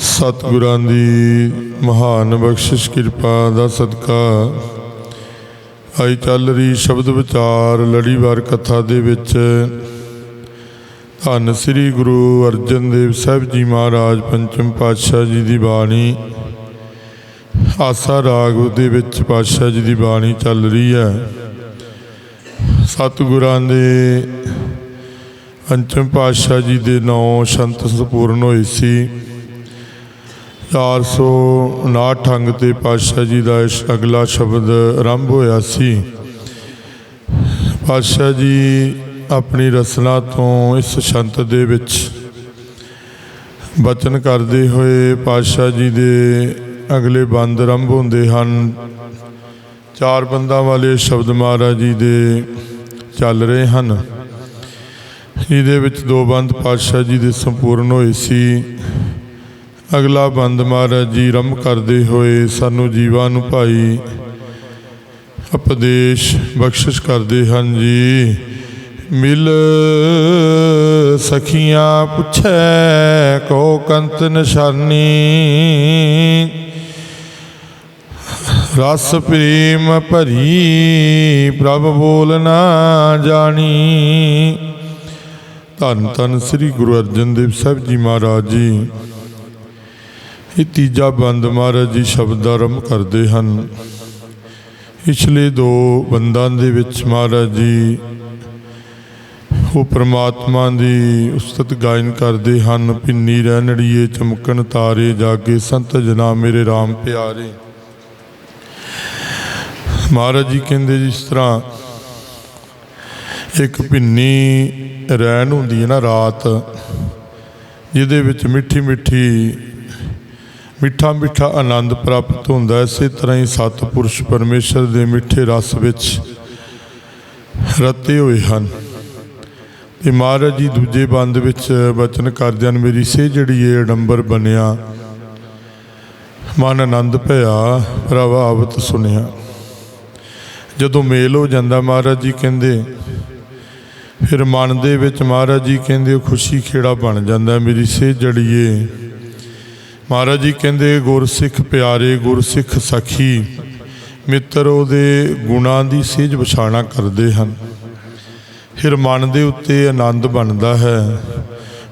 ਸਤਿਗੁਰਾਂ ਦੀ ਮਹਾਨ ਬਖਸ਼ਿਸ਼, ਕਿਰਪਾ ਦਾ ਸਦਕਾ। ਆਈ ਚੱਲ ਰਹੀ ਸ਼ਬਦ ਵਿਚਾਰ ਲੜੀਵਾਰ ਕਥਾ ਦੇ ਵਿੱਚ। ਧੰਨ ਸ੍ਰੀ ਗੁਰੂ ਅਰਜਨ ਦੇਵ ਸਾਹਿਬ ਜੀ ਮਹਾਰਾਜ, ਪੰਚਮ ਪਾਤਸ਼ਾਹ ਜੀ ਦੀ ਬਾਣੀ। ਆਸਾ ਰਾਗ ਦੇ ਵਿੱਚ ਪਾਤਸ਼ਾਹ ਜੀ ਦੀ ਬਾਣੀ ਚੱਲ ਰਹੀ ਹੈ। ਸਤਿਗੁਰਾਂ ਦੇ ਪੰਚਮ ਪਾਤਸ਼ਾਹ ਜੀ ਦੇ ਨੌ ਸ਼ੰਤ ਸੰਪੂਰਨ ਹੋਈ ਸੀ। 459 ਅੰਗ ਤੇ ਪਾਤਸ਼ਾਹ ਜੀ ਦਾ ਇਸ ਅਗਲਾ ਸ਼ਬਦ ਆਰੰਭ ਹੋਇਆ ਸੀ। ਪਾਤਸ਼ਾਹ ਜੀ ਆਪਣੀ ਰਸਨਾ ਤੋਂ ਇਸ ਸ਼ੰਤ ਦੇ ਵਿੱਚ ਬਚਨ ਕਰਦੇ ਹੋਏ ਪਾਤਸ਼ਾਹ ਜੀ ਦੇ ਅਗਲੇ ਬੰਦ ਆਰੰਭ ਹੁੰਦੇ ਹਨ। ਚਾਰ ਬੰਦਾਂ ਵਾਲੇ ਸ਼ਬਦ ਮਹਾਰਾਜ ਜੀ ਦੇ ਚੱਲ ਰਹੇ ਹਨ। ਇਹਦੇ ਵਿੱਚ ਦੋ ਬੰਦ ਪਾਤਸ਼ਾਹ ਜੀ ਦੇ ਸੰਪੂਰਨ ਹੋਏ ਸੀ। ਅਗਲਾ ਬੰਦ ਮਹਾਰਾਜ ਜੀ, ਰਮ ਕਰਦੇ ਹੋਏ ਸਾਨੂੰ ਜੀਵਾਂ ਨੂੰ ਭਾਈ ਉਪਦੇਸ਼, ਬਖਸ਼ਿਸ਼ ਕਰਦੇ ਹਨ ਜੀ। ਮਿਲ ਸਖੀਆਂ ਪੁੱਛੈ ਕੋ ਕੰਤ ਨਿਸ਼ਾਨੀ। ਰਸ ਪ੍ਰੇਮ ਭਰੀ ਪ੍ਰਭ ਬੋਲ ਨਾ ਜਾਣੀ। ਧੰਨ ਧੰਨ ਸ੍ਰੀ ਗੁਰੂ ਅਰਜਨ ਦੇਵ ਸਾਹਿਬ ਜੀ ਮਹਾਰਾਜ ਜੀ। ਇਹ ਤੀਜਾ ਬੰਦ ਮਹਾਰਾਜ ਜੀ ਸ਼ਬਦ ਆਰੰਭ ਕਰਦੇ ਹਨ। ਪਿਛਲੇ ਦੋ ਬੰਦਾਂ ਦੇ ਵਿੱਚ ਮਹਾਰਾਜ ਜੀ ਉਹ ਪ੍ਰਮਾਤਮਾ ਦੀ ਉਸਤਤ ਗਾਇਨ ਕਰਦੇ ਹਨ ਪਿੰਨੀ ਰਹਿਣੜੀਏ, ਚਮਕਣ ਤਾਰੇ, ਜਾਗੇ ਸੰਤ ਜਨਾ ਮੇਰੇ RAM ਪਿਆਰੇ। ਮਹਾਰਾਜ ਜੀ ਕਹਿੰਦੇ ਜਿਸ ਤਰ੍ਹਾਂ ਇੱਕ ਪਿੰਨੀ ਰਹਿਣ ਹੁੰਦੀ ਹੈ ਨਾ ਰਾਤ, ਜਿਹਦੇ ਵਿੱਚ ਮਿੱਠੀ ਮਿੱਠੀ ਮਿੱਠਾ ਮਿੱਠਾ ਆਨੰਦ ਪ੍ਰਾਪਤ ਹੁੰਦਾ ਹੈ। ਇਸੇ ਤਰ੍ਹਾਂ ਹੀ ਸਤਿਪੁਰਸ਼ ਪਰਮੇਸ਼ਰ ਦੇ ਮਿੱਠੇ ਰਸ ਵਿੱਚ ਰਤੇ ਹੋਏ ਹਨ। ਤੇ ਮਹਾਰਾਜ ਜੀ ਦੂਜੇ ਬੰਦ ਵਿੱਚ ਬਚਨ ਕਰਦਿਆਂ ਮੇਰੀ ਸੇ ਜਿਹੜੀ ਏ ਅਡੰਬਰ ਬਣਿਆ, ਮਨ ਆਨੰਦ ਭਇਆ ਪ੍ਰਭਾਵਤ ਸੁਨਿਆ ਜਦੋਂ ਮੇਲ ਹੋ ਜਾਂਦਾ, ਮਹਾਰਾਜ ਜੀ ਕਹਿੰਦੇ, ਫਿਰ ਮਨ ਦੇ ਵਿੱਚ ਮਹਾਰਾਜ ਜੀ ਕਹਿੰਦੇ ਉਹ ਖੁਸ਼ੀ ਖੇੜਾ ਬਣ ਜਾਂਦਾ ਮੇਰੀ ਸੇ ਜੜੀਏ ਮਹਾਰਾਜ ਜੀ ਕਹਿੰਦੇ, ਗੁਰਸਿੱਖ ਪਿਆਰੇ, ਗੁਰਸਿੱਖ ਸਖੀ, ਮਿੱਤਰ ਉਹਦੇ ਗੁਣਾਂ ਦੀ ਸੇਜ ਵਿਛਾਣਾ ਕਰਦੇ ਹਨ। ਫਿਰ ਮਨ ਦੇ ਉੱਤੇ ਆਨੰਦ ਬਣਦਾ ਹੈ।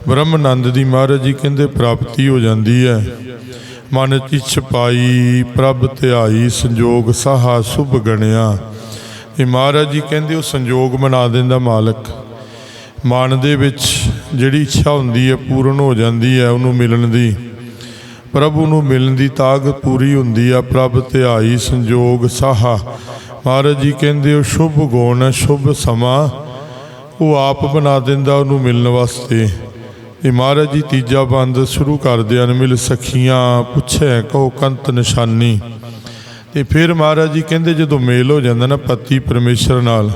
ਬ੍ਰਹਮ ਆਨੰਦ ਦੀ ਮਹਾਰਾਜ ਜੀ ਕਹਿੰਦੇ, ਪ੍ਰਾਪਤੀ ਹੋ ਜਾਂਦੀ ਹੈ। ਮਨ ਚ ਛਪਾਈ ਪ੍ਰਭ ਧਿਆਈ, ਸੰਜੋਗ ਸਾਹਾ ਸੁਭ ਗਣਿਆ। ਇਹ ਮਹਾਰਾਜ ਜੀ ਕਹਿੰਦੇ, ਉਹ ਸੰਜੋਗ ਬਣਾ ਦਿੰਦਾ ਮਾਲਕ। ਮਨ ਦੇ ਵਿੱਚ ਜਿਹੜੀ ਇੱਛਾ ਹੁੰਦੀ ਹੈ, ਪੂਰਨ ਹੋ ਜਾਂਦੀ ਹੈ ਉਹਨੂੰ ਮਿਲਣ ਦੀ। ਪ੍ਰਭੂ ਨੂੰ ਮਿਲਣ ਦੀ ਤਾਕਤ ਪੂਰੀ ਹੁੰਦੀ ਆ, ਪ੍ਰਭ ਧਿਆਈ ਸੰਜੋਗ ਸਾਹਾ। ਮਹਾਰਾਜ ਜੀ ਕਹਿੰਦੇ ਉਹ ਸ਼ੁਭ ਗੁਣ, ਸ਼ੁਭ ਸਮਾਂ, ਉਹ ਆਪ ਬਣਾ ਦਿੰਦਾ ਉਹਨੂੰ ਮਿਲਣ ਵਾਸਤੇ। ਇਹ ਮਹਾਰਾਜ ਜੀ ਤੀਜਾ ਬੰਦ ਸ਼ੁਰੂ ਕਰਦੇ ਹਨ, ਮਿਲ ਸਖੀਆਂ, ਪੁੱਛੇ ਕੋ ਕੰਤ ਨਿਸ਼ਾਨੀ। ਤੇ ਫਿਰ ਮਹਾਰਾਜ ਜੀ ਕਹਿੰਦੇ, ਜਦੋਂ ਮੇਲ ਹੋ ਜਾਂਦਾ ਨਾ ਪਤੀ ਪਰਮੇਸ਼ਰ ਨਾਲ,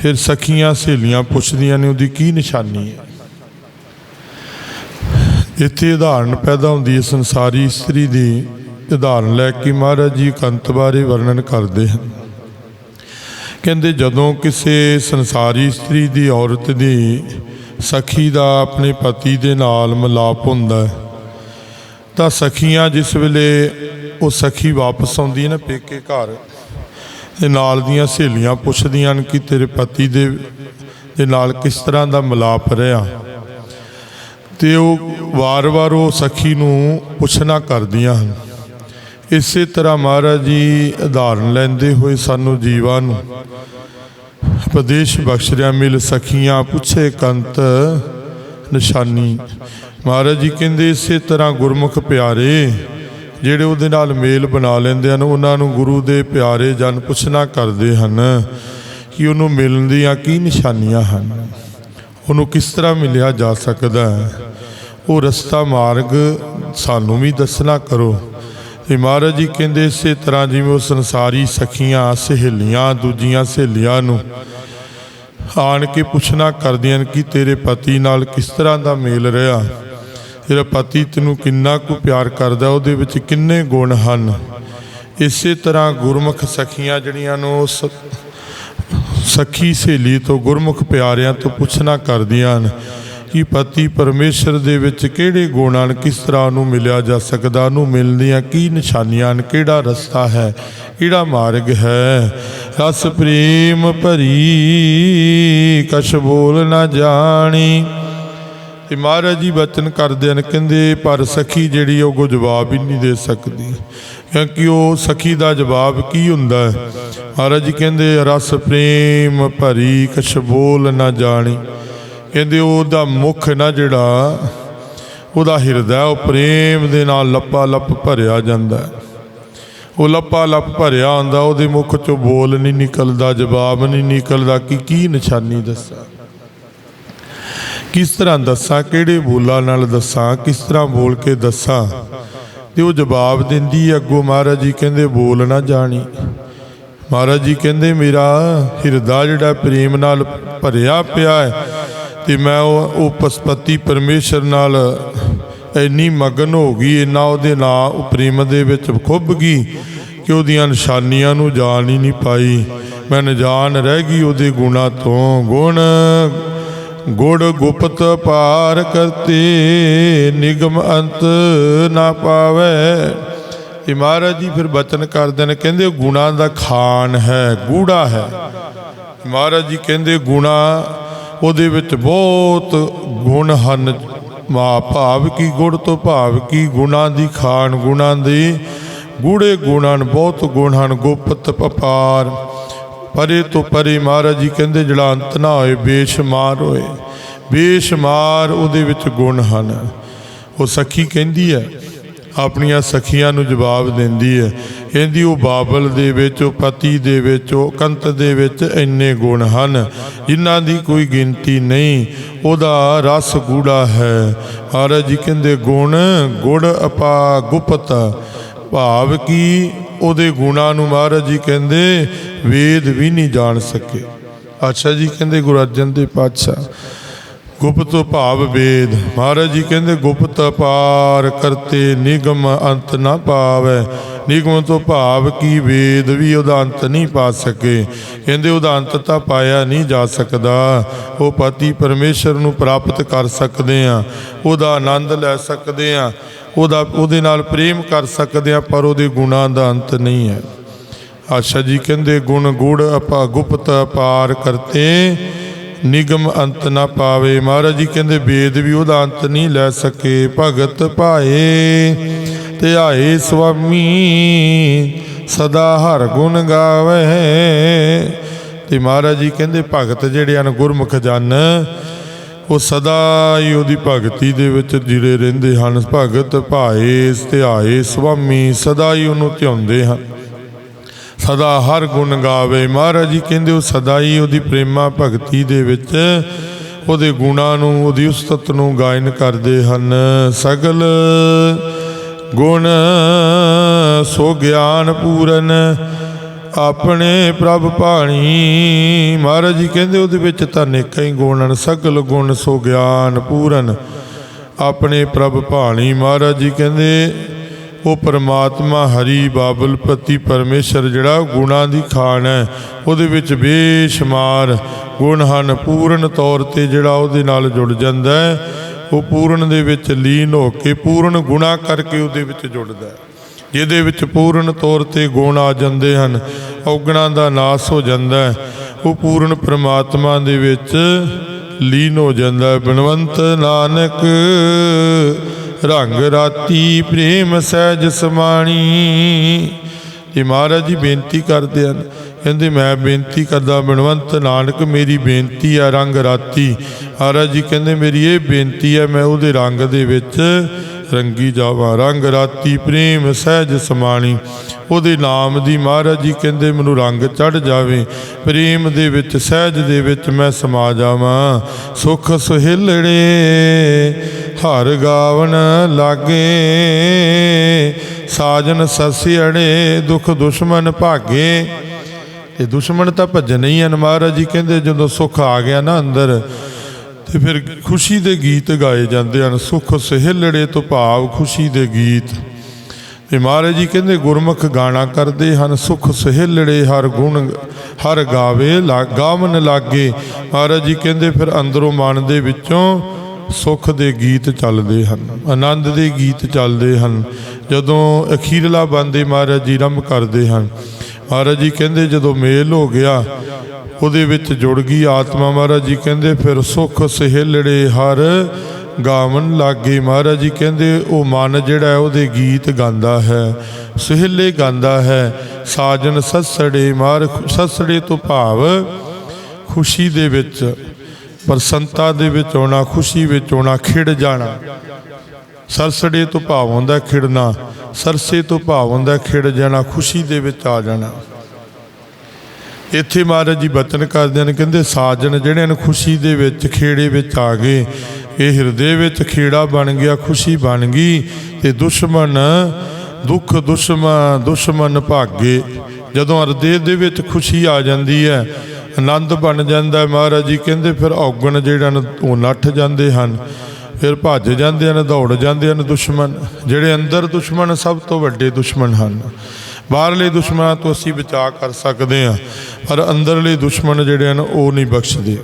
ਫਿਰ ਸਖੀਆਂ ਸਹੇਲੀਆਂ ਪੁੱਛਦੀਆਂ ਨੇ, ਉਹਦੀ ਕੀ ਨਿਸ਼ਾਨੀ ਹੈ? ਇੱਥੇ ਉਦਾਹਰਨ ਪੈਦਾ ਹੁੰਦੀ ਹੈ ਸੰਸਾਰੀ ਇਸਤਰੀ ਦੀ ਉਦਾਹਰਨ ਲੈ ਕੇ ਮਹਾਰਾਜ ਜੀ ਕੰਤ ਬਾਰੇ ਵਰਣਨ ਕਰਦੇ ਹਨ। ਕਹਿੰਦੇ, ਜਦੋਂ ਕਿਸੇ ਸੰਸਾਰੀ ਇਸਤਰੀ ਦੀ ਔਰਤ ਦੀ ਸਖੀ ਦਾ ਆਪਣੇ ਪਤੀ ਦੇ ਨਾਲ ਮਿਲਾਪ ਹੁੰਦਾ ਹੈ, ਤਾਂ ਸਖੀਆਂ ਜਿਸ ਵੇਲੇ ਉਹ ਸਖੀ ਵਾਪਸ ਆਉਂਦੀ ਹੈ ਨਾ ਪੇਕੇ ਘਰ, ਤੇ ਨਾਲ ਦੀਆਂ ਸਹੇਲੀਆਂ ਪੁੱਛਦੀਆਂ ਹਨ ਕਿ ਤੇਰੇ ਪਤੀ ਦੇ ਦੇ ਨਾਲ ਕਿਸ ਤਰ੍ਹਾਂ ਦਾ ਮਿਲਾਪ ਰਿਹਾ। ਤੇ ਉਹ ਵਾਰ-ਵਾਰ ਉਹ ਸਖੀ ਨੂੰ ਪੁੱਛਣਾ ਕਰਦੀਆਂ ਹਨ। ਇਸੇ ਤਰ੍ਹਾਂ ਮਹਾਰਾਜ ਜੀ ਉਦਾਹਰਨ ਲੈਂਦੇ ਹੋਏ ਸਾਨੂੰ ਜੀਵਾਂ ਨੂੰ ਉਪਦੇਸ਼ ਬਖਸ਼ ਰਿਆ ਮਿਲ ਸਖੀਆਂ ਪੁੱਛੇ ਕੰਤ ਨਿਸ਼ਾਨੀ। ਮਹਾਰਾਜ ਜੀ ਕਹਿੰਦੇ ਇਸੇ ਤਰ੍ਹਾਂ ਗੁਰਮੁਖ ਪਿਆਰੇ ਜਿਹੜੇ ਉਹਦੇ ਨਾਲ ਮੇਲ ਬਣਾ ਲੈਂਦੇ ਹਨ, ਉਹਨਾਂ ਨੂੰ ਗੁਰੂ ਦੇ ਪਿਆਰੇ ਜਨ ਪੁੱਛਣਾ ਕਰਦੇ ਹਨ ਕਿ ਉਹਨੂੰ ਮਿਲਣ ਦੀਆਂ ਕੀ ਨਿਸ਼ਾਨੀਆਂ ਹਨ। ਉਹਨੂੰ ਕਿਸ ਤਰ੍ਹਾਂ ਮਿਲਿਆ ਜਾ ਸਕਦਾ ਹੈ? ਉਹ ਰਸਤਾ ਮਾਰਗ ਸਾਨੂੰ ਵੀ ਦੱਸਣਾ ਕਰੋ। ਤੇ ਮਹਾਰਾਜ ਜੀ ਕਹਿੰਦੇ ਇਸੇ ਤਰ੍ਹਾਂ ਜਿਵੇਂ ਉਹ ਸੰਸਾਰੀ ਸਖੀਆਂ, ਸਹੇਲੀਆਂ, ਦੂਜੀਆਂ ਸਹੇਲੀਆਂ ਨੂੰ ਆਣ ਕੇ ਪੁੱਛਣਾ ਕਰਦੀਆਂ ਨੇ ਕਿ ਤੇਰੇ ਪਤੀ ਨਾਲ ਕਿਸ ਤਰ੍ਹਾਂ ਦਾ ਮੇਲ ਰਿਹਾ? ਤੇਰਾ ਪਤੀ ਤੈਨੂੰ ਕਿੰਨਾ ਕੁ ਪਿਆਰ ਕਰਦਾ ਉਹਦੇ ਵਿੱਚ ਕਿੰਨੇ ਗੁਣ ਹਨ? ਇਸੇ ਤਰ੍ਹਾਂ ਗੁਰਮੁਖ ਸਖੀਆਂ ਜਿਹੜੀਆਂ ਨੂੰ ਉਸ ਸਖੀ ਸਹੇਲੀ ਤੋਂ ਗੁਰਮੁਖ ਪਿਆਰਿਆਂ ਤੋਂ ਪੁੱਛਣਾ ਕਰਦੀਆਂ ਹਨ ਕਿ ਪਤੀ ਪਰਮੇਸ਼ਰ ਦੇ ਵਿੱਚ ਕਿਹੜੇ ਗੁਣਾਂ ਕਿਸ ਤਰ੍ਹਾਂ ਉਹਨੂੰ ਮਿਲਿਆ ਜਾ ਸਕਦਾ, ਉਹਨੂੰ ਮਿਲਣ ਦੀਆਂ ਕੀ ਨਿਸ਼ਾਨੀਆਂ ਹਨ, ਕਿਹੜਾ ਰਸਤਾ ਹੈ, ਕਿਹੜਾ ਮਾਰਗ ਹੈ। ਰਸ ਪ੍ਰੇਮ ਭਰੀ, ਕਛ ਬੋਲ ਨਾ ਜਾਣੀ। ਤੇ ਮਹਾਰਾਜ ਜੀ ਬਚਨ ਕਰਦੇ ਹਨ, ਕਹਿੰਦੇ, ਪਰ ਸਖੀ ਜਿਹੜੀ ਉਹ ਕੋ ਜਵਾਬ ਹੀ ਨਹੀਂ ਦੇ ਸਕਦੀ। ਕਿਉਂਕਿ ਉਹ ਸਖੀ ਦਾ ਜਵਾਬ ਕੀ ਹੁੰਦਾ ਹੈ? ਮਹਾਰਾਜ ਜੀ ਕਹਿੰਦੇ, ਰਸ ਪ੍ਰੇਮ ਭਰੀ ਕਛ ਬੋਲ ਨਾ ਜਾਣੀ। ਕਹਿੰਦੇ, ਉਹਦਾ ਮੁਖ ਨਾ ਜਿਹੜਾ, ਉਹਦਾ ਹਿਰਦਾ ਉਹ ਪ੍ਰੇਮ ਦੇ ਨਾਲ ਲੱਪਾ ਲੱਪ ਭਰਿਆ ਜਾਂਦਾ ਹੈ। ਉਹ ਲੱਪਾ ਲੱਪ ਭਰਿਆ ਹੁੰਦਾ, ਉਹਦੇ ਮੁਖ ਚੋਂ ਬੋਲ ਨਹੀਂ ਨਿਕਲਦਾ, ਜਵਾਬ ਨਹੀਂ ਨਿਕਲਦਾ, ਕਿ ਕੀ ਨਿਸ਼ਾਨੀ ਦੱਸਾਂ? ਕਿਸ ਤਰ੍ਹਾਂ ਦੱਸਾਂ, ਕਿਹੜੇ ਬੋਲਾਂ ਨਾਲ ਦੱਸਾਂ, ਕਿਸ ਤਰ੍ਹਾਂ ਬੋਲ ਕੇ ਦੱਸਾਂ? ਤੇ ਉਹ ਜਵਾਬ ਦਿੰਦੀ ਅੱਗੋਂ ਮਹਾਰਾਜ ਜੀ ਕਹਿੰਦੇ, ਬੋਲ ਨਾ ਜਾਣੀ। ਮਹਾਰਾਜ ਜੀ ਕਹਿੰਦੇ, ਮੇਰਾ ਹਿਰਦਾ ਜਿਹੜਾ ਪ੍ਰੇਮ ਨਾਲ ਭਰਿਆ ਪਿਆ ਹੈ, ਤੇ ਮੈਂ ਉਹ ਉਹ ਪਸਪਤੀ ਪਰਮੇਸ਼ਰ ਨਾਲ ਇੰਨੀ ਮਗਨ ਹੋ ਗਈ, ਇੰਨਾ ਉਹਦੇ ਨਾਲ ਉਹ ਪ੍ਰੇਮ ਦੇ ਵਿੱਚ ਖੁੱਭ ਗਈ, ਕਿ ਉਹਦੀਆਂ ਨਿਸ਼ਾਨੀਆਂ ਨੂੰ ਜਾਣ ਹੀ ਨਹੀਂ ਪਾਈ। ਮੈਂ ਅਣਜਾਣ ਰਹਿ ਗਈ ਉਹਦੇ ਗੁਣਾ ਤੋਂ, ਗੁਣ ਗੁੜ ਗੁਪਤ ਪਾਰ ਕਰਤੇ, ਨਿਗਮ ਅੰਤ ਨਾ ਪਾਵੇ। ਇਹ ਮਹਾਰਾਜ ਜੀ ਫਿਰ ਬਚਨ ਕਰਦੇ ਨੇ, ਕਹਿੰਦੇ ਉਹ ਗੁਣਾ ਦਾ ਖਾਨ ਹੈ, ਗੂੜਾ ਹੈ। ਮਹਾਰਾਜ ਜੀ ਕਹਿੰਦੇ ਗੁਣਾ ਉਹਦੇ ਵਿੱਚ ਬਹੁਤ ਗੁਣ ਹਨ। ਮਾ ਭਾਵ ਕੀ ਗੁੜ ਤੋਂ ਭਾਵ ਕੀ ਗੁਣਾ ਦੀ ਖਾਨ ਗੁਣਾ ਦੀ। ਗੂੜੇ ਗੁਣਾਂ ਬਹੁਤ ਗੁਣ ਹਨ, ਗੁਪਤ ਪਪਾਰ ਪਰੇ ਤੋਂ ਪਰੇ ਮਹਾਰਾਜ ਜੀ ਕਹਿੰਦੇ ਜਿਹੜਾ ਅੰਤ ਨਾ ਹੋਏ, ਬੇਸ਼ੁਮਾਰ ਹੋਏ। ਬੇਸ਼ੁਮਾਰ ਉਹਦੇ ਵਿੱਚ ਗੁਣ ਹਨ। ਉਹ ਸਖੀ ਕਹਿੰਦੀ ਹੈ, ਆਪਣੀਆਂ ਸਖੀਆਂ ਨੂੰ ਜਵਾਬ ਦਿੰਦੀ ਹੈ। ਕਹਿੰਦੀ, ਉਹ ਬਾਬਲ ਦੇ ਵਿੱਚ, ਉਹ ਪਤੀ ਦੇ ਵਿੱਚ, ਉਹ ਕੰਤ ਦੇ ਵਿੱਚ ਇੰਨੇ ਗੁਣ ਹਨ, ਜਿਨ੍ਹਾਂ ਦੀ ਕੋਈ ਗਿਣਤੀ ਨਹੀਂ। ਉਹਦਾ ਰਸ ਗੂੜਾ ਹੈ। ਮਹਾਰਾਜ ਜੀ ਕਹਿੰਦੇ, ਗੁਣ, ਗੁੜ ਅਪਾ ਗੁਪਤ। ਭਾਵ ਕੀ ਉਹਦੇ ਗੁਣਾਂ ਨੂੰ ਮਹਾਰਾਜ ਜੀ ਕਹਿੰਦੇ ਵੇਦ ਵੀ ਨਹੀਂ ਜਾਣ ਸਕੇ। ਅੱਛਾ ਜੀ ਕਹਿੰਦੇ ਗੁਰੂ ਅਰਜਨ ਦੇ ਪਾਤਸ਼ਾਹ, ਗੁਪਤ ਭਾਵ ਵੇਦ। ਮਹਾਰਾਜ ਜੀ ਕਹਿੰਦੇ, ਗੁਪਤ ਪਾਰ ਕਰਤੇ ਨਿਗਮ ਅੰਤ ਨਾ ਪਾਵੇ। ਨਿਗਮ ਤੋਂ ਭਾਵ ਕੀ ਵੇਦ ਵੀ ਉਹਦਾ ਅੰਤ ਨਹੀਂ ਪਾ ਸਕੇ। ਕਹਿੰਦੇ, ਉਹਦਾ ਅੰਤ ਤਾਂ ਪਾਇਆ ਨਹੀਂ ਜਾ ਸਕਦਾ। ਉਹ ਪਤੀ ਪਰਮੇਸ਼ਰ ਨੂੰ ਪ੍ਰਾਪਤ ਕਰ ਸਕਦੇ ਆ। ਉਹਦਾ ਆਨੰਦ ਲੈ ਸਕਦੇ ਆ। ਉਹਦਾ, ਉਹਦੇ ਨਾਲ ਪ੍ਰੇਮ ਕਰ ਸਕਦੇ ਆ, ਪਰ ਉਹਦੇ ਗੁਣਾਂ ਦਾ ਅੰਤ ਨਹੀਂ ਹੈ। ਆਸ਼ਾ ਜੀ ਕਹਿੰਦੇ, ਗੁਣ ਗੁੜ ਅਪਾ ਗੁਪਤ ਪਾਰ ਕਰਤੇ, ਨਿਗਮ ਅੰਤ ਨਾ ਪਾਵੇ। ਮਹਾਰਾਜ ਜੀ ਕਹਿੰਦੇ, ਵੇਦ ਵੀ ਉਹਦਾ ਅੰਤ ਨਹੀਂ ਲੈ ਸਕੇ। ਭਗਤ ਭਾਏ ਆਏ ਸੁਆਮੀ, ਸਦਾ ਹਰ ਗੁਣ ਗਾਵੇ। ਤੇ ਮਹਾਰਾਜ ਜੀ ਕਹਿੰਦੇ, ਭਗਤ ਜਿਹੜੇ ਹਨ, ਗੁਰਮੁਖ ਜਨ, ਉਹ ਸਦਾ ਹੀ ਉਹਦੀ ਭਗਤੀ ਦੇ ਵਿੱਚ ਜਿਰੇ ਰਹਿੰਦੇ ਹਨ। ਭਗਤ ਭਾਏ ਧਿਆਏ ਸੁਆਮੀ, ਸਦਾ ਹੀ ਉਹਨੂੰ ਧਿਆਉਂਦੇ ਹਨ। ਸਦਾ ਹਰ ਗੁਣ ਗਾਵੇ। ਮਹਾਰਾਜ ਜੀ ਕਹਿੰਦੇ, ਉਹ ਸਦਾ ਹੀ ਉਹਦੀ ਪ੍ਰੇਮਾ ਭਗਤੀ ਦੇ ਵਿੱਚ ਉਹਦੇ ਗੁਣਾਂ ਨੂੰ, ਉਹਦੀ ਉਸਤਤ ਨੂੰ ਗਾਇਨ ਕਰਦੇ ਹਨ। ਸਗਲ ਗੁਣ ਸੋ ਗਿਆਨ ਪੂਰਨ ਆਪਣੇ ਪ੍ਰਭ ਭਾਣੀ। ਮਹਾਰਾਜ ਜੀ ਕਹਿੰਦੇ, ਉਹਦੇ ਵਿੱਚ ਤਾਂ ਨੇਕਾਂ ਹੀ ਗੁਣ ਹਨ। ਸਗਲ ਗੁਣ ਸੋ ਗਿਆਨ ਪੂਰਨ ਆਪਣੇ ਪ੍ਰਭ ਭਾਣੀ। ਮਹਾਰਾਜ ਜੀ ਕਹਿੰਦੇ ਉਹ ਪਰਮਾਤਮਾ ਹਰੀ ਬਾਬਲ ਪਤੀ ਪਰਮੇਸ਼ਰ ਜਿਹੜਾ ਗੁਣਾਂ ਦੀ ਖਾਨ ਹੈ, ਉਹਦੇ ਵਿੱਚ ਬੇਸ਼ੁਮਾਰ ਗੁਣ ਹਨ ਪੂਰਨ ਤੌਰ ਤੇ ਜਿਹੜਾ ਉਹਦੇ ਨਾਲ ਜੁੜ ਜਾਂਦਾ ਹੈ, ਉਹ ਪੂਰਨ ਦੇ ਵਿੱਚ ਲੀਨ ਹੋ ਕੇ ਪੂਰਨ ਗੁਣਾ ਕਰਕੇ ਉਹਦੇ ਵਿੱਚ ਜੁੜਦਾ ਹੈ ਜਿਹਦੇ ਵਿੱਚ ਪੂਰਨ ਤੌਰ ਤੇ ਗੁਣ ਆ ਜਾਂਦੇ ਹਨ, ਔਗਣਾਂ ਦਾ ਨਾਸ ਹੋ ਜਾਂਦਾ ਹੈ, ਉਹ ਪੂਰਨ ਪ੍ਰਮਾਤਮਾ ਦੇ ਵਿੱਚ ਲੀਨ ਹੋ ਜਾਂਦਾ ਹੈ। ਬਿਨਵੰਤ ਨਾਨਕ ਰੰਗ ਰਾਤੀ ਪ੍ਰੇਮ ਸਹਿਜ ਸਮਾਣੀ। ਇਹ ਮਹਾਰਾਜ ਜੀ ਬੇਨਤੀ ਕਰਦੇ ਹਨ। ਕਹਿੰਦੇ, ਮੈਂ ਬੇਨਤੀ ਕਰਦਾ ਬਿਨਵੰਤ ਨਾਨਕ, ਮੇਰੀ ਬੇਨਤੀ ਆ ਰੰਗ ਰਾਤੀ। ਮਹਾਰਾਜ ਜੀ ਕਹਿੰਦੇ, ਮੇਰੀ ਇਹ ਬੇਨਤੀ ਹੈ ਮੈਂ ਉਹਦੇ ਰੰਗ ਦੇ ਵਿੱਚ ਰੰਗੀ ਜਾਵਾਂ। ਰੰਗ ਰਾਤੀ ਪ੍ਰੇਮ ਸਹਿਜ ਸਮਾਣੀ। ਉਹਦੇ ਨਾਮ ਦੀ ਮਹਾਰਾਜ ਜੀ ਕਹਿੰਦੇ, ਮੈਨੂੰ ਰੰਗ ਚੜ ਜਾਵੇ। ਪ੍ਰੇਮ ਦੇ ਵਿੱਚ, ਸਹਿਜ ਦੇ ਵਿੱਚ ਮੈਂ ਸਮਾ ਜਾਵਾਂ। ਸੁਖ ਸੁਹਿਲੜੇ ਹਰ ਗਾਵਨ ਲਾਗੇ, ਸਾਜਨ ਸਸਿਆੜੇ ਦੁਖ ਦੁਸ਼ਮਨ ਭਾਗੇ। ਇਹ ਦੁਸ਼ਮਣ ਤਾਂ ਭੱਜਣ ਹੀ ਹਨ ਮਹਾਰਾਜ ਜੀ, ਕਹਿੰਦੇ ਜਦੋਂ ਸੁੱਖ ਆ ਗਿਆ ਨਾ ਅੰਦਰ, ਤੇ ਫਿਰ ਖੁਸ਼ੀ ਦੇ ਗੀਤ ਗਾਏ ਜਾਂਦੇ ਹਨ। ਸੁਖ ਸਹਿਲੜੇ ਤੋਂ ਭਾਵ ਖੁਸ਼ੀ ਦੇ ਗੀਤ। ਤੇ ਮਹਾਰਾਜ ਜੀ ਕਹਿੰਦੇ ਗੁਰਮੁਖ ਗਾਣਾ ਕਰਦੇ ਹਨ, ਸੁਖ ਸਹਿਲੜੇ ਹਰ ਗੁਣ, ਹਰ ਗਾਵੇ ਲਾ, ਗਾਵਨ ਲਾਗੇ। ਮਹਾਰਾਜ ਜੀ ਕਹਿੰਦੇ ਫਿਰ ਅੰਦਰੋਂ ਮਨ ਦੇ ਵਿੱਚੋਂ ਸੁਖ ਦੇ ਗੀਤ ਚੱਲਦੇ ਹਨ, ਆਨੰਦ ਦੇ ਗੀਤ ਚੱਲਦੇ ਹਨ। ਜਦੋਂ ਅਖੀਰਲਾ ਬੰਦੇ ਮਹਾਰਾਜ ਜੀ ਰੰਭ ਕਰਦੇ ਹਨ, ਮਹਾਰਾਜ ਜੀ ਕਹਿੰਦੇ ਜਦੋਂ ਮੇਲ ਹੋ ਗਿਆ, ਉਹਦੇ ਵਿੱਚ ਜੁੜ ਗਈ ਆਤਮਾ। ਮਹਾਰਾਜ ਜੀ ਕਹਿੰਦੇ ਫਿਰ ਸੁਖ ਸਹਿਲੜੇ ਹਰ ਗਾਵਨ ਲਾਗੇ। ਮਹਾਰਾਜ ਜੀ ਕਹਿੰਦੇ ਉਹ ਮਨ ਜਿਹੜਾ ਉਹਦੇ ਗੀਤ ਗਾਉਂਦਾ ਹੈ, ਸਹਿਲੇ ਗਾਉਂਦਾ ਹੈ, ਸਾਜਨ ਸੱਸੜੇ ਮਾਰ ਸੱਸੜੇ ਤੋਂ ਭਾਵ ਖੁਸ਼ੀ ਦੇ ਵਿੱਚ। ਪ੍ਰਸੰਤਾ ਦੇ ਵਿੱਚ ਆਉਣਾ, ਖੁਸ਼ੀ ਵਿੱਚ ਆਉਣਾ, ਖਿੜ ਜਾਣਾ। ਸਰਸੜੇ ਤੋਂ ਭਾਵ ਹੁੰਦਾ ਖਿੜਨਾ, ਸਰਸੇ ਤੋਂ ਭਾਵ ਹੁੰਦਾ ਖਿੜ ਜਾਣਾ, ਖੁਸ਼ੀ ਦੇ ਵਿੱਚ ਆ ਜਾਣਾ। ਇੱਥੇ ਮਹਾਰਾਜ ਜੀ ਬਚਨ ਕਰਦੇ ਨੇ ਕਹਿੰਦੇ ਸਾਜਨ ਜਿਹੜੇ ਨੇ ਖੁਸ਼ੀ ਦੇ ਵਿੱਚ, ਖੇੜੇ ਵਿੱਚ ਆ ਗਏ। ਇਹ ਹਿਰਦੇ ਵਿੱਚ ਖੇੜਾ ਬਣ ਗਿਆ, ਖੁਸ਼ੀ ਬਣ ਗਈ ਤੇ ਦੁਸ਼ਮਣ ਦੁੱਖ ਦੁਸ਼ਮਣ ਦੁਸ਼ਮਣ ਭਾਗੇ। ਜਦੋਂ ਹਿਰਦੇ ਦੇ ਵਿੱਚ ਖੁਸ਼ੀ ਆ ਜਾਂਦੀ ਹੈ ਆਨੰਦ ਬਣ ਜਾਂਦਾ ਮਹਾਰਾਜ ਜੀ। ਕਹਿੰਦੇ ਫਿਰ ਔਗਣ ਜਿਹੜਾ ਨੇ ਉਹ ਨੱਠ ਜਾਂਦੇ ਹਨ, ਫਿਰ ਭੱਜ ਜਾਂਦੇ ਹਨ, ਦੌੜ ਜਾਂਦੇ ਹਨ ਦੁਸ਼ਮਣ। ਜਿਹੜੇ ਅੰਦਰ ਦੁਸ਼ਮਣ ਸਭ ਤੋਂ ਵੱਡੇ ਦੁਸ਼ਮਣ ਹਨ। ਬਾਹਰਲੇ ਦੁਸ਼ਮਣਾਂ ਤੋਂ ਅਸੀਂ ਬਚਾ ਕਰ ਸਕਦੇ ਹਾਂ, ਪਰ ਅੰਦਰਲੇ ਦੁਸ਼ਮਣ ਜਿਹੜੇ ਹਨ ਉਹ ਨਹੀਂ ਬਖਸ਼ਦੇ।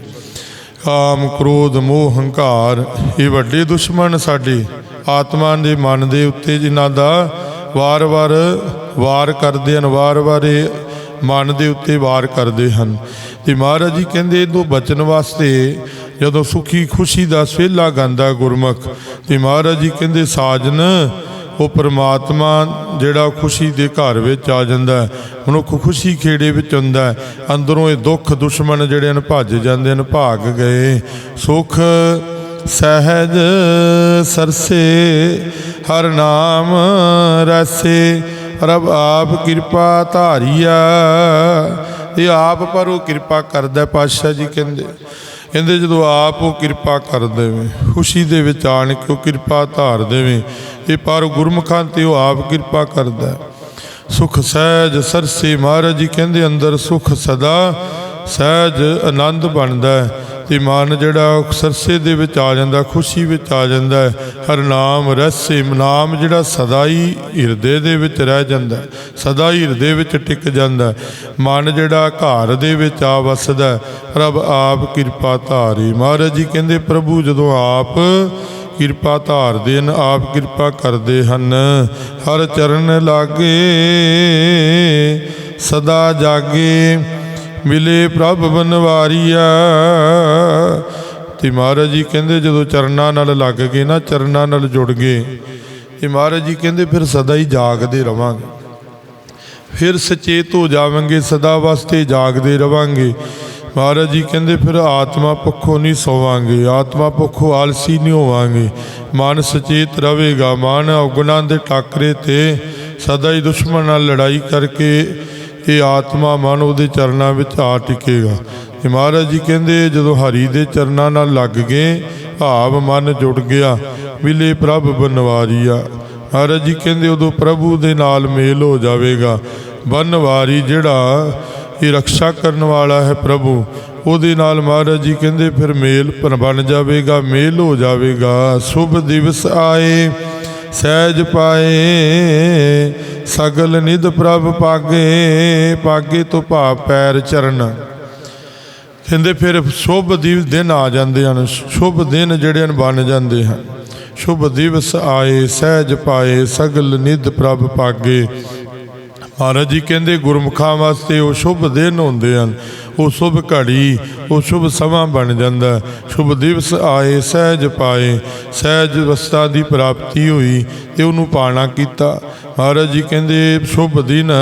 ਕਾਮ, ਕ੍ਰੋਧ, ਮੋਹ, ਹੰਕਾਰ, ਇਹ ਵੱਡੇ ਦੁਸ਼ਮਣ ਸਾਡੇ ਆਤਮਾ ਦੇ ਮਨ ਦੇ ਉੱਤੇ ਜਿਨ੍ਹਾਂ ਦਾ ਵਾਰ-ਵਾਰ ਵਾਰ ਕਰਦੇ ਹਨ, ਵਾਰ-ਵਾਰ ਇਹ ਮਨ ਦੇ ਉੱਤੇ ਵਾਰ ਕਰਦੇ ਹਨ। ਤੇ ਮਹਾਰਾਜ ਜੀ ਕਹਿੰਦੇ ਇਹਦੋਂ ਬਚਣ ਵਾਸਤੇ ਜਦੋਂ ਸੁਖੀ ਖੁਸ਼ੀ ਦਾ ਸਵੇਲਾ ਗਾਉਂਦਾ ਗੁਰਮੁਖ, ਤੇ ਮਹਾਰਾਜ ਜੀ ਕਹਿੰਦੇ ਸਾਜਨ, ਉਹ ਪ੍ਰਮਾਤਮਾ ਜਿਹੜਾ ਖੁਸ਼ੀ ਦੇ ਘਰ ਵਿੱਚ ਆ ਜਾਂਦਾ ਹੈ, ਮਨੁੱਖ ਖੁਸ਼ੀ ਖੇੜੇ ਵਿੱਚ ਹੁੰਦਾ ਅੰਦਰੋਂ ਇਹ ਦੁੱਖ ਦੁਸ਼ਮਣ ਜਿਹੜੇ ਹਨ ਭੱਜ ਜਾਂਦੇ ਹਨ, ਭਾਗ ਗਏ। ਸੁਖ ਸਹਿਜ ਸਰਸੇ, ਹਰ ਨਾਮ ਰਸੇ ਰਬ ਆਪ ਕਿਰਪਾ ਧਾਰੀਆ ਇਹ ਆਪ ਪਰ ਉਹ ਕਿਰਪਾ ਕਰਦਾ ਪਾਤਸ਼ਾਹ ਜੀ ਕਹਿੰਦੇ ਕਹਿੰਦੇ ਜਦੋਂ ਆਪ ਉਹ ਕਿਰਪਾ ਕਰ ਦੇਵੇ, ਖੁਸ਼ੀ ਦੇ ਵਿੱਚ ਆਣ ਕੇ ਉਹ ਕਿਰਪਾ ਧਾਰ ਦੇਵੇ, ਇਹ ਪਰ ਗੁਰਮੁਖਾਂ ਤੇ ਉਹ ਆਪ ਕਿਰਪਾ ਕਰਦਾ ਹੈ। ਸੁਖ ਸਹਿਜ ਸਰਸੇ ਮਹਾਰਾਜ ਜੀ ਕਹਿੰਦੇ, ਅੰਦਰ ਸੁਖ ਸਦਾ ਸਹਿਜ ਆਨੰਦ ਬਣਦਾ ਹੈ ਤੇ ਮਨ ਜਿਹੜਾ ਸਰਸੇ ਦੇ ਵਿੱਚ ਆ ਜਾਂਦਾ ਖੁਸ਼ੀ ਵਿੱਚ ਆ ਜਾਂਦਾ ਹੈ ਹਰ ਨਾਮ ਰਸੇ ਨਾਮ ਜਿਹੜਾ ਸਦਾ ਹੀ ਹਿਰਦੇ ਦੇ ਵਿੱਚ ਰਹਿ ਜਾਂਦਾ ਸਦਾ ਹੀ ਹਿਰਦੇ ਵਿੱਚ ਟਿਕ ਜਾਂਦਾ ਮਨ ਜਿਹੜਾ ਘਰ ਦੇ ਵਿੱਚ ਆ ਵਸਦਾ ਹੈ, ਰੱਬ ਆਪ ਕਿਰਪਾ ਧਾਰੀ। ਮਹਾਰਾਜ ਜੀ ਕਹਿੰਦੇ ਪ੍ਰਭੂ ਜਦੋਂ ਆਪ ਕਿਰਪਾ ਧਾਰਦੇ ਹਨ ਆਪ ਕਿਰਪਾ ਕਰਦੇ ਹਨ। ਹਰ ਚਰਨ ਲਾਗੇ ਸਦਾ ਜਾਗੇ। ਮਿਲੇ ਪ੍ਰਭ ਬਨਵਾਰੀਆ। ਤੇ ਮਹਾਰਾਜ ਜੀ ਕਹਿੰਦੇ, ਜਦੋਂ ਚਰਨਾਂ ਨਾਲ ਲੱਗ ਗਏ ਨਾ, ਚਰਨਾਂ ਨਾਲ ਜੁੜ ਗਏ, ਤੇ ਮਹਾਰਾਜ ਜੀ ਕਹਿੰਦੇ, ਫਿਰ ਸਦਾ ਹੀ ਜਾਗਦੇ ਰਵਾਂਗੇ। ਫਿਰ ਸਚੇਤ ਹੋ ਜਾਵਾਂਗੇ, ਸਦਾ ਵਾਸਤੇ ਜਾਗਦੇ ਰਵਾਂਗੇ। ਮਹਾਰਾਜ ਜੀ ਕਹਿੰਦੇ, ਫਿਰ ਆਤਮਾ ਪੱਖੋਂ ਨਹੀਂ ਸੋਵਾਂਗੇ, ਆਤਮਾ ਪੱਖੋਂ ਆਲਸੀ ਨਹੀਂ ਹੋਵਾਂਗੇ। ਮਨ ਸਚੇਤ ਰਹੇਗਾ, ਮਨ ਔਗਣਾਂ ਦੇ ਟਾਕਰੇ ਤੇ ਸਦਾ ਹੀ ਦੁਸ਼ਮਣ ਨਾਲ ਲੜਾਈ ਕਰਕੇ ਇਹ ਆਤਮਾ ਮਨ ਉਹਦੇ ਚਰਨਾਂ ਵਿੱਚ ਆ ਟਿਕੇਗਾ। ਤੇ ਮਹਾਰਾਜ ਜੀ ਕਹਿੰਦੇ, ਜਦੋਂ ਹਰੀ ਦੇ ਚਰਨਾਂ ਨਾਲ ਲੱਗ ਗਏ, ਭਾਵ ਮਨ ਜੁੜ ਗਿਆ ਵਿਲੇ ਪ੍ਰਭ ਬਨਵਾਰੀਆ। ਮਹਾਰਾਜ ਜੀ ਕਹਿੰਦੇ, ਉਦੋਂ ਪ੍ਰਭੂ ਦੇ ਨਾਲ ਮੇਲ ਹੋ ਜਾਵੇਗਾ। ਬਨਵਾਰੀ ਜਿਹੜਾ ਇਹ ਰੱਖਿਆ ਕਰਨ ਵਾਲਾ ਹੈ ਪ੍ਰਭੂ, ਉਹਦੇ ਨਾਲ ਮਹਾਰਾਜ ਜੀ ਕਹਿੰਦੇ, ਫਿਰ ਮੇਲ ਬਣ ਜਾਵੇਗਾ, ਮੇਲ ਹੋ ਜਾਵੇਗਾ। ਸ਼ੁਭ ਦਿਵਸ ਆਏ। ਸਹਿਜ ਪਾਏ, ਸਗਲ ਨਿਧ ਪ੍ਰਭ ਪਾਗੇ ਪਾਗੇ ਤੋਂ ਭਾਵ ਪੈਰ ਚਰਨ। ਕਹਿੰਦੇ ਫਿਰ ਸ਼ੁਭ ਦਿਵਸ ਦਿਨ ਆ ਜਾਂਦੇ ਹਨ, ਸ਼ੁਭ ਦਿਨ ਜਿਹੜੇ ਹਨ ਬਣ ਜਾਂਦੇ ਹਨ। ਸ਼ੁਭ ਦਿਵਸ ਆਏ, ਸਹਿਜ ਪਾਏ, ਸਗਲ ਨਿਧ ਪ੍ਰਭ ਪਾਗੇ। ਮਹਾਰਾਜ ਜੀ ਕਹਿੰਦੇ ਗੁਰਮੁਖਾਂ ਵਾਸਤੇ ਉਹ ਸ਼ੁਭ ਦਿਨ ਹੁੰਦੇ ਹਨ। ਉਹ ਸ਼ੁਭ ਘੜੀ, ਉਹ ਸ਼ੁਭ ਸਮਾਂ ਬਣ ਜਾਂਦਾ। ਸ਼ੁਭ ਦਿਵਸ ਆਏ, ਸਹਿਜ ਪਾਏ। ਸਹਿਜ ਅਵਸਥਾ ਦੀ ਪ੍ਰਾਪਤੀ ਹੋਈ, ਤੇ ਉਹਨੂੰ ਪਾਣਾ ਕੀਤਾ। ਮਹਾਰਾਜ ਜੀ ਕਹਿੰਦੇ, ਸ਼ੁਭ ਦਿਨ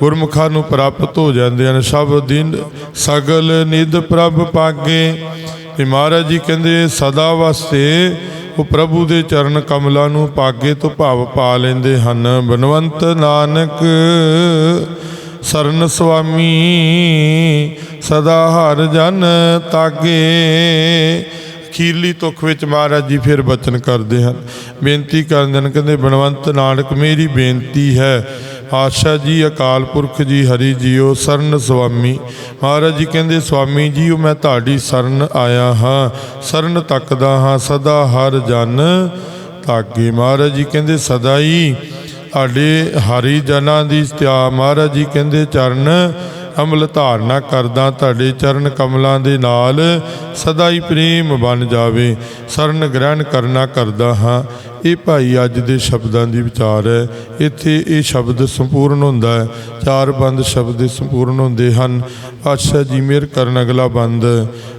ਗੁਰਮੁਖਾਂ ਨੂੰ ਪ੍ਰਾਪਤ ਹੋ ਜਾਂਦੇ ਹਨ। ਸਭ ਦਿਨ ਸਗਲ ਨਿਧ ਪ੍ਰਭ ਪਾਗੇ। ਤੇ ਮਹਾਰਾਜ ਜੀ ਕਹਿੰਦੇ, ਸਦਾ ਵਾਸਤੇ ਉਹ ਪ੍ਰਭੂ ਦੇ ਚਰਨ ਕਮਲਾਂ ਨੂੰ ਪਾਗੇ ਤੋਂ ਭਾਵ ਪਾ ਲੈਂਦੇ ਹਨ। ਬਨਵੰਤ ਨਾਨਕ ਸਰਨ ਸੁਆਮੀ ਸਦਾ ਹਰ ਜਨ ਤਾਗੇ। ਅਖੀਰਲੀ ਤੁਖ ਵਿੱਚ ਮਹਾਰਾਜ ਜੀ ਫਿਰ ਬਚਨ ਕਰਦੇ ਹਨ। ਬੇਨਤੀ ਕਰਨ ਹਨ, ਕਹਿੰਦੇ ਬਨਵੰਤ ਨਾਨਕ, ਮੇਰੀ ਬੇਨਤੀ ਹੈ ਆਸ਼ਾ ਜੀ, ਅਕਾਲ ਪੁਰਖ ਜੀ, ਹਰੀ ਜੀਓ, ਸਰਨ ਸੁਆਮੀ। ਮਹਾਰਾਜ ਜੀ ਕਹਿੰਦੇ, ਸੁਆਮੀ ਜੀ ਉਹ ਮੈਂ ਤੁਹਾਡੀ ਸਰਨ ਆਇਆ ਹਾਂ, ਸਰਨ ਤੱਕਦਾ ਹਾਂ, ਸਦਾ ਹਰ ਜਨ ਤਾਗੇ। ਮਹਾਰਾਜ ਜੀ ਕਹਿੰਦੇ, ਸਦਾ ਹੀ ਸਾਡੇ ਹਰੀ ਜਨਾਂ ਦੀ ਸਤਿਆ ਮਹਾਰਾਜ ਜੀ ਕਹਿੰਦੇ, ਚਰਨ ਅਮਲ ਧਾਰਨਾ ਕਰਦਾ ਤੁਹਾਡੇ ਚਰਨ ਕਮਲਾਂ ਦੇ ਨਾਲ, ਸਦਾ ਹੀ ਪ੍ਰੇਮ ਬਣ ਜਾਵੇ, ਸਰਨ ਗ੍ਰਹਿਣ ਕਰਨਾ ਕਰਦਾ ਹਾਂ। ਇਹ ਭਾਈ ਅੱਜ ਦੇ ਸ਼ਬਦਾਂ ਦੀ ਵਿਚਾਰ ਹੈ। ਇੱਥੇ ਇਹ ਸ਼ਬਦ ਸੰਪੂਰਨ ਹੁੰਦਾ ਹੈ। ਚਾਰ ਬੰਦ ਸ਼ਬਦ ਸੰਪੂਰਨ ਹੁੰਦੇ ਹਨ। ਪਾਤਸ਼ਾਹ ਜੀ ਮੇਰ ਕਰਨ ਅਗਲਾ ਬੰਦ।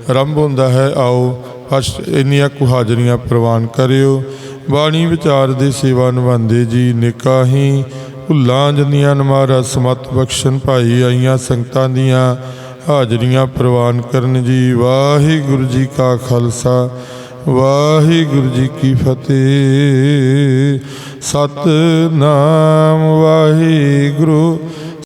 ਆਰੰਭ ਹੁੰਦਾ ਹੈ, ਆਓ ਫਸਟ ਇੰਨੀਆਂ ਕੁ ਹਾਜ਼ਰੀਆਂ ਪ੍ਰਵਾਨ ਕਰਿਓ। ਬਾਣੀ ਵਿਚਾਰ ਦੇ ਸੇਵਾ ਨਿਭਾਉਂਦੇ ਜੀ, ਨਿਕਾਹੀ, ਭੁੱਲਾਂ ਜੰਦੀਆਂ ਨਮਾਰਾ, ਸਮਤ ਬਖਸ਼ਣ ਭਾਈ ਆਈਆਂ ਸੰਗਤਾਂ ਦੀਆਂ ਹਾਜ਼ਰੀਆਂ ਪ੍ਰਵਾਨ ਕਰਨ ਜੀ। ਵਾਹਿਗੁਰੂ ਜੀ ਕਾ ਖਾਲਸਾ, ਵਾਹਿਗੁਰੂ ਜੀ ਕੀ ਫਤਿਹ। ਸਤਨਾਮ ਵਾਹਿਗੁਰੂ